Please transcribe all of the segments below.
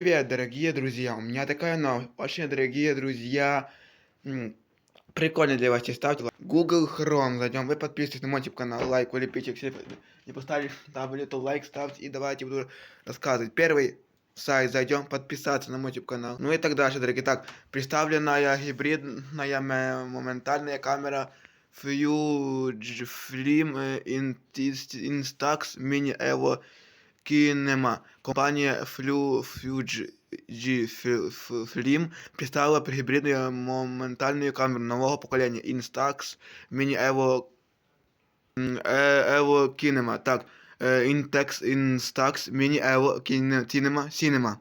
Привет, дорогие друзья! У меня такая новость. Очень дорогие друзья, прикольно для вас и ставьте лайк. Google Chrome зайдем, вы подписывайтесь на мой канал, лайк, вы лепите, если не поставили, ставили, то лайк ставьте и давайте буду рассказывать. Первый сайт зайдем, подписаться на мой канал. Ну и так дальше, дорогие. Так, представленная гибридная ме- моментальная камера Fujifilm э, Instax Mini Evo Kinema. Компания Flu Fujifilm представила гибридную моментальную камеру нового поколения Instax Mini Evo м, э, Evo Kinema. Так, э, Intex Instax Mini Evo Kine- Cinema Cinema.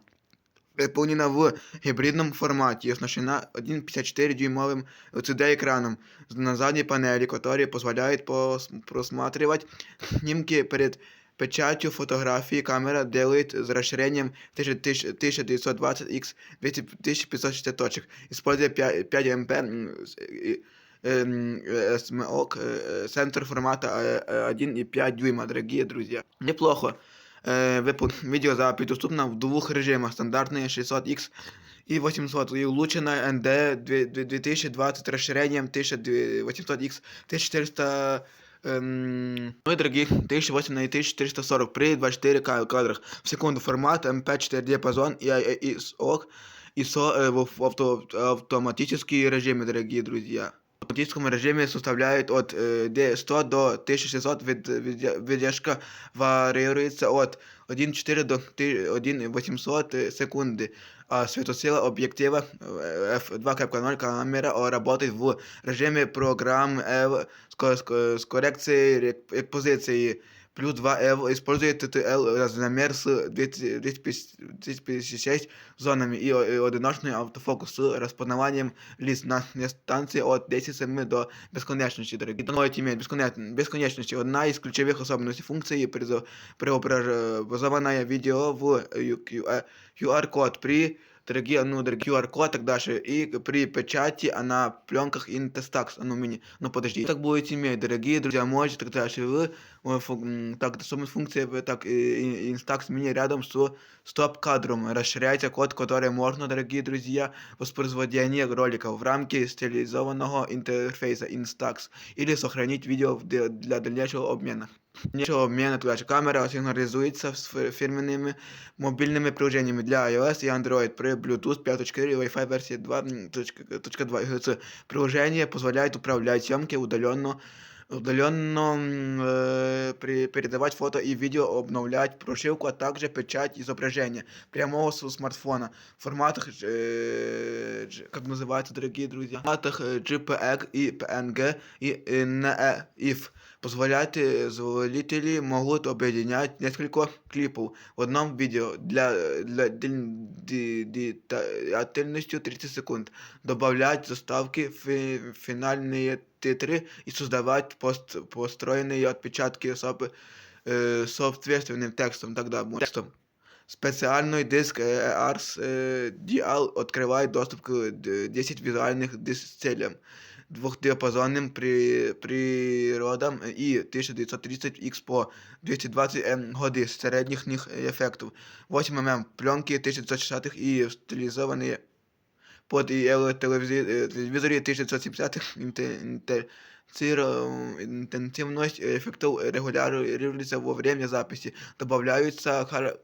Выполнена в гибридном формате и оснащена 1,54 дюймовым LCD-экраном на задней панели, который позволяет пос- просматривать снимки перед печатью фотографии. Камера делает с расширением 1920x 2560 точек, используя 5, 5 МП м, с- и- эм, э, SMOC, э, сенсор формата э, 1,5 дюйма, дорогие друзья. Неплохо. Э, випу- Видеозапись доступна в двух режимах. Стандартный 600X и 800. И улучшенная ND 2020 с расширением 1800X 1400 эм, ну и дорогие 1080 на 1440 при 24 ка- кадрах в секунду формат MP4 диапазон и э, ISO, ISO э, в в авто, автоматический режиме, дорогие друзья. В автоматическом режиме составляет от э, де- 100 до 1600, від, від, видержка варіюється от 1,4 до ти- 1,800 секунди, а светосила объектива э, f2.0 камера работает в режиме программ EV с, ко- с, ко- с коррекцией рек- экспозиции. Плюс 2 EV использует TTL размер с 200 256 зонами и, о- и одиночный автофокус с распознаванием лиц на дистанции от 10 до бесконечности. Дорогие Становится иметь бесконеч- бесконечности. Одна из ключевых особенностей функции призо- преобразованное видео в QR-код при дорогие, ну, дорогие QR-код, так дальше. И при печати а на пленках Intestax, а ну, мини. Ну, подожди. Так будет иметь, дорогие друзья, можете так дальше. Вы, э, фу- м, так, особенность функции, э, так, и- и- Instax мини рядом с стоп-кадром. Расширяется код, который можно, дорогие друзья, воспроизведение роликов в рамке стилизованного интерфейса Instax или сохранить видео в- для для дальнейшего обмена. Дальнейшего обмена, так дальше. Камера сигнализуется с фи- фирменными мобильными приложениями для iOS и Android при Bluetooth 5.4 и Wi-Fi версии 2.2 ГГц. Приложение позволяет управлять съемки удаленно удаленно м, э, при, передавать фото и видео, обновлять прошивку, а также печать изображения прямого с смартфона в форматах, э, дж- как называется, дорогие друзья, в форматах э, JPEG и PNG и э, NEIF. Позволяет э, зрители могут объединять несколько клипов в одном видео для, для дел- ди- длительностью 30 секунд, добавлять заставки, фи- финальные титры и создавать пост, построенные отпечатки особо, э, соответственным текстом, тогда будет текстом. Специальный диск э, Ars э, DL открывает доступ к д- 10 визуальных дисцелям, двухдиапазонным при, природам и 1930X по 220 М годы средних них эффектов, 8 мм пленки 1960 и стилизованные под EL телевизоре 1970 интенсивность эффектов регулируется во время записи, добавляются хар-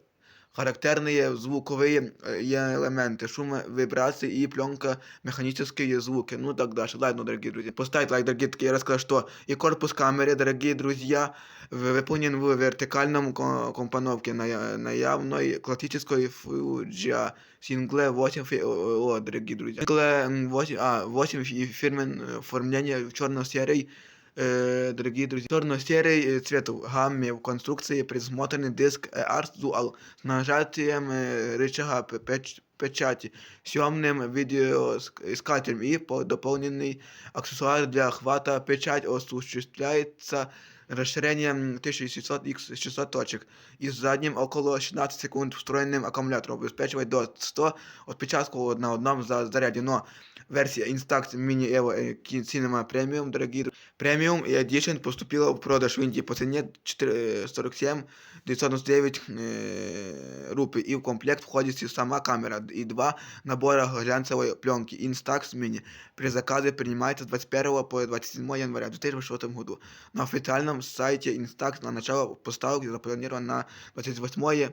характерные звуковые э, элементы, шум, вибрации и пленка, механические звуки, ну так дальше. Ладно, дорогие друзья, поставить лайк, дорогие такие, я рассказал, что и корпус камеры, дорогие друзья, в- выполнен в вертикальном ко- компоновке на, я- на явной классической Fuji Single 8 фи- о, о, дорогие друзья. Single 8, а, 8 фи- фирмен э, оформления черно-серый э, дорогие друзья, черно-серый э, цвет в гамме в конструкции предусмотренный диск э, Ars Dual с нажатием э, рычага п- печ- печати, съемным видеоискателем и по- дополненный аксессуар для охвата печать осуществляется расширением 1600 x 600 точек и с задним около 16 секунд встроенным аккумулятором обеспечивает до 100 отпечатков на одном за- заряде, но версия Instax Mini Evo э, Ki- Cinema Premium, дорогие дру- Premium и Edition поступила в продаж в Индии по цене 4, 47 999 э, рупий и в комплект входит и сама камера и два набора глянцевой пленки Instax Mini. При заказе принимается с 21 по 27 января 2006 году. На официальном сайте Instax на начало поставок запланировано на 28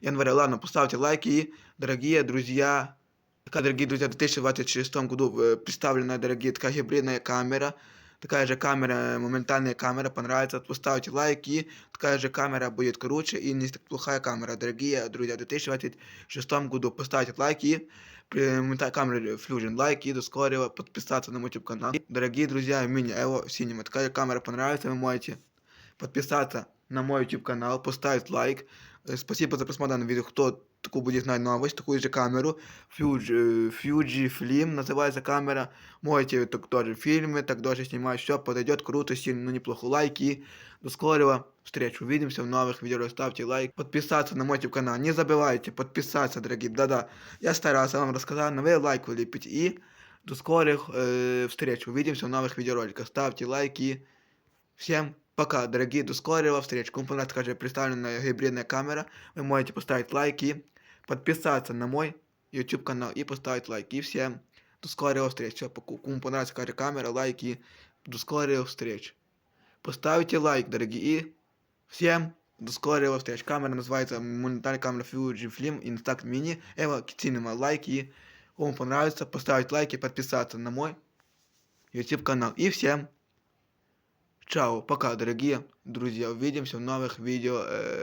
января. Ладно, поставьте лайки дорогие друзья, такая, дорогие друзья, в 2026 году э, представлена, дорогие, такая гибридная камера. Такая же камера, моментальная камера, понравится, поставьте лайки, такая же камера будет круче и не плохая камера. Дорогие друзья, в 2026 году поставьте лайки, при камеру камере Fusion лайки, и до скорого подписаться на мой YouTube канал. Дорогие друзья, мини Ево Cinema, такая камера понравится, вы можете подписаться на мой YouTube канал, поставить лайк. Э, Спасибо за просмотр данного видео. Кто такую будет знать новость, такую же камеру. Fuji, э, Fujifilm называется камера. Можете так тоже фильмы, так тоже снимать. Все подойдет круто, сильно, ну неплохо. Лайки. До скорого встречи. Увидимся в новых видео. Ставьте лайк. Подписаться на мой YouTube канал. Не забывайте подписаться, дорогие. Да-да. Я старался вам рассказать, но вы лайк вылепить. И до скорых э, встреч. Увидимся в новых видеороликах. Ставьте лайки. Всем пока, дорогие, до скорого встречи. Кому понравилась, такая же представленная гибридная камера, вы можете поставить лайки, подписаться на мой YouTube канал и поставить лайк. И всем до скорого встречи. Всё, поку- Кому понравилась такая же камера, лайки, до скорых встреч. Поставьте лайк, дорогие, и всем до скорого встреч. Камера называется монитарная камера Fujifilm Instax Mini Evo Cinema. Лайки. Кому понравится, поставить лайки, подписаться на мой YouTube канал. И всем Чао, пока, дорогие друзья. Увидимся в новых видео. э,